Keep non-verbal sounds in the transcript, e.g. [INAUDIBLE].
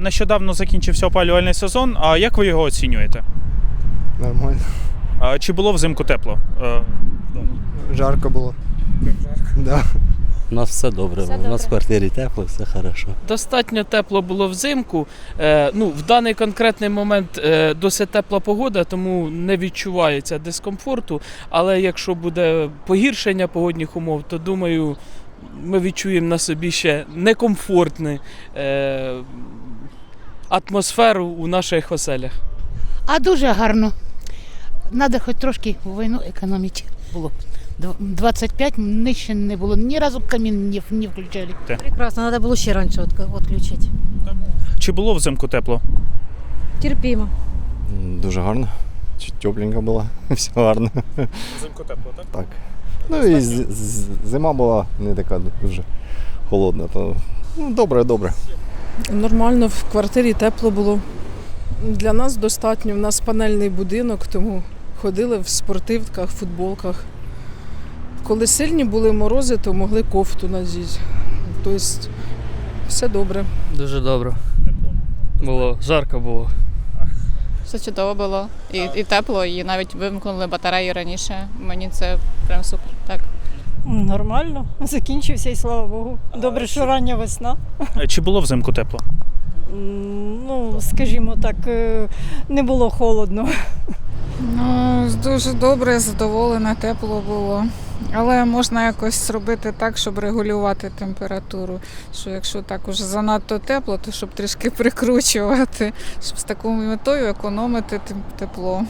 Нещодавно закінчився опалювальний сезон. А як ви його оцінюєте? Нормально. А чи було взимку тепло? Е, Жарко було. Да. У нас все добре. Все У нас в квартирі тепло, все хорошо. Достатньо тепло було взимку. Е, ну, в даний конкретний момент е, досить тепла погода, тому не відчувається дискомфорту. Але якщо буде погіршення погодних умов, то думаю, ми відчуємо на собі ще некомфортну е, атмосферу у наших оселях. А дуже гарно. Треба хоч трошки війну економити було. 25 нижче не було. Ні разу камін не, не включали. Прекрасно, треба було ще раніше відключити. чи було взимку тепло? Терпімо. Дуже гарно. Чуть Тепленько було. [LAUGHS] Все гарно. Взимку тепло, так? Так. Ну і з- з- зима була не така дуже холодна. То ну, добре, добре. Нормально, в квартирі тепло було. Для нас достатньо. У нас панельний будинок, тому ходили в спортивках, футболках. Коли сильні були морози, то могли кофту надіти. Тобто все добре. Дуже добре. Було, жарко було. Все чудово було. І, і тепло, і навіть вимкнули батареї раніше. Мені це прям супер. Так. Нормально, [LAUGHS] закінчився і слава Богу. Добре, що рання весна. Е, Чи було взимку тепло? Ну, скажімо так, е, не було холодно. Ну, дуже добре, задоволена, тепло було. Але можна якось зробити так, щоб регулювати температуру. Що якщо так уже занадто тепло, то щоб трішки [LAUGHS] прикручувати, щоб з такою метою економити тепло.